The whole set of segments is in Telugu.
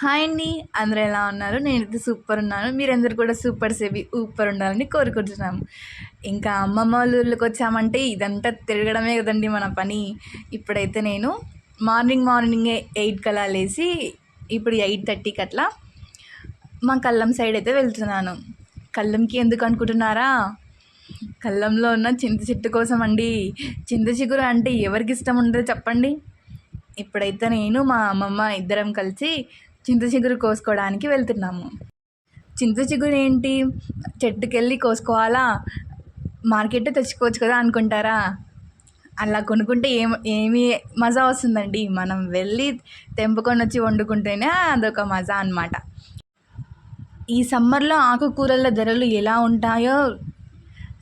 హాయ్ అండి. అందరూ ఎలా ఉన్నారు? నేనైతే సూపర్ ఉన్నాను. మీరందరూ కూడా సూపర్ సేవి ఊపర్ ఉండాలని కోరుకుంటున్నాము. ఇంకా అమ్మమ్మ వాళ్ళ ఊళ్ళకి వచ్చామంటే ఇదంతా తిరగడమే కదండి మన పని. ఇప్పుడైతే నేను మార్నింగ్ మార్నింగే ఎయిట్ కలా లేచి ఇప్పుడు ఎయిట్ థర్టీకి అట్లా మా కళ్ళం సైడ్ అయితే వెళ్తున్నాను. కళ్ళంకి ఎందుకు అనుకుంటున్నారా? కల్లంలో ఉన్న చింత చెట్టు కోసం అండి. చింత చిగురు అంటే ఎవరికి ఇష్టం ఉండదు చెప్పండి. ఇప్పుడైతే నేను మా అమ్మమ్మ ఇద్దరం కలిసి చింత చిగురు కోసుకోవడానికి వెళ్తున్నాము. చింత చిగురు ఏంటి? చెట్టుకెళ్ళి కోసుకోవాలా? మార్కెట్ తెచ్చుకోవచ్చు కదా అనుకుంటారా? అలా కొనుక్కుంటే ఏం ఏమి మజా వస్తుందండి. మనం వెళ్ళి తెంపుకొని వచ్చి వండుకుంటేనే అదొక మజా అనమాట ఈ సమ్మర్లో ఆకుకూరల ధరలు ఎలా ఉంటాయో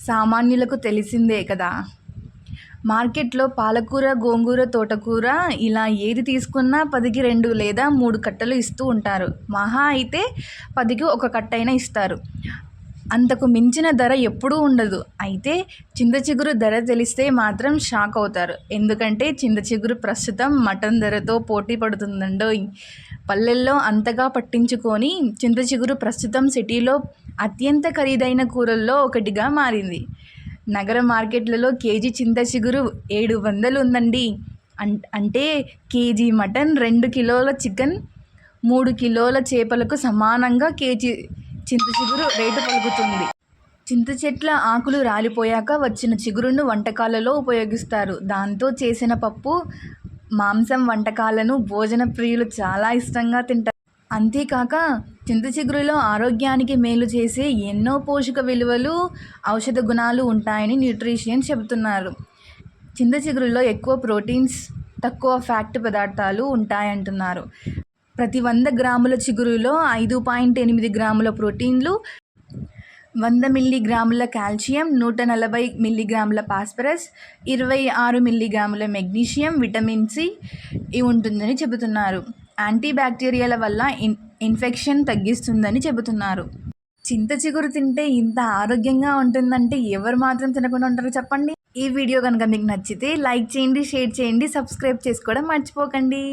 సామాన్యులకు తెలిసిందే కదా. మార్కెట్లో పాలకూర గోంగూర తోటకూర ఇలా ఏది తీసుకున్నా పదికి రెండు లేదా మూడు కట్టలు ఇస్తూ ఉంటారు. మహా అయితే పదికి ఒక కట్టైనా ఇస్తారు. అంతకు మించిన ధర ఎప్పుడూ ఉండదు. అయితే చింత చిగురు ధర తెలిస్తే మాత్రం షాక్ అవుతారు. ఎందుకంటే చింత చిగురు ప్రస్తుతం మటన్ ధరతో పోటీ పడుతుందండో పల్లెల్లో అంతగా పట్టించుకొని చింత చిగురు ప్రస్తుతం సిటీలో అత్యంత ఖరీదైన కూరల్లో ఒకటిగా మారింది. నగర మార్కెట్లలో కేజీ చింత చిగురు ఏడు వందలు ఉందండి అంటే కేజీ మటన్ రెండు కిలోల చికెన్ మూడు కిలోల చేపలకు సమానంగా కేజీ చింత చిగురు రేటు పలుకుతుంది. చింత చెట్ల ఆకులు రాలిపోయాక వచ్చిన చిగురును వంటకాలలో ఉపయోగిస్తారు. దాంతో చేసిన పప్పు మాంసం వంటకాలను భోజన ప్రియులు చాలా ఇష్టంగా తింటారు. అంతేకాక చింత చిగురులో ఆరోగ్యానికి మేలు చేసే ఎన్నో పోషక విలువలు ఔషధ గుణాలు ఉంటాయని న్యూట్రిషియన్స్ చెబుతున్నారు. చింత చిగురులో ఎక్కువ ప్రోటీన్స్ తక్కువ ఫ్యాక్ట్ పదార్థాలు ఉంటాయంటున్నారు. ప్రతి వంద గ్రాముల చిగురులో ఐదు పాయింట్ ఎనిమిది గ్రాముల ప్రోటీన్లు వంద మిల్లీగ్రాముల కాల్షియం నూట నలభై మిల్లీగ్రాముల పాస్పరస్ ఇరవై ఆరు మిల్లీగ్రాముల మెగ్నీషియం విటమిన్ సి ఇవి ఉంటుందని చెబుతున్నారు. యాంటీ బ్యాక్టీరియాల వల్ల ఇన్ ఇన్ఫెక్షన్ తగ్గిస్తుందని చెబుతున్నారు. చింత చిగురు తింటే ఇంత ఆరోగ్యంగా ఉంటుందంటే ఎవరు మాత్రం తినకుండా ఉంటారో చెప్పండి. ఈ వీడియో కనుక మీకు నచ్చితే లైక్ చేయండి షేర్ చేయండి సబ్స్క్రైబ్ చేసుకోవడం మర్చిపోకండి.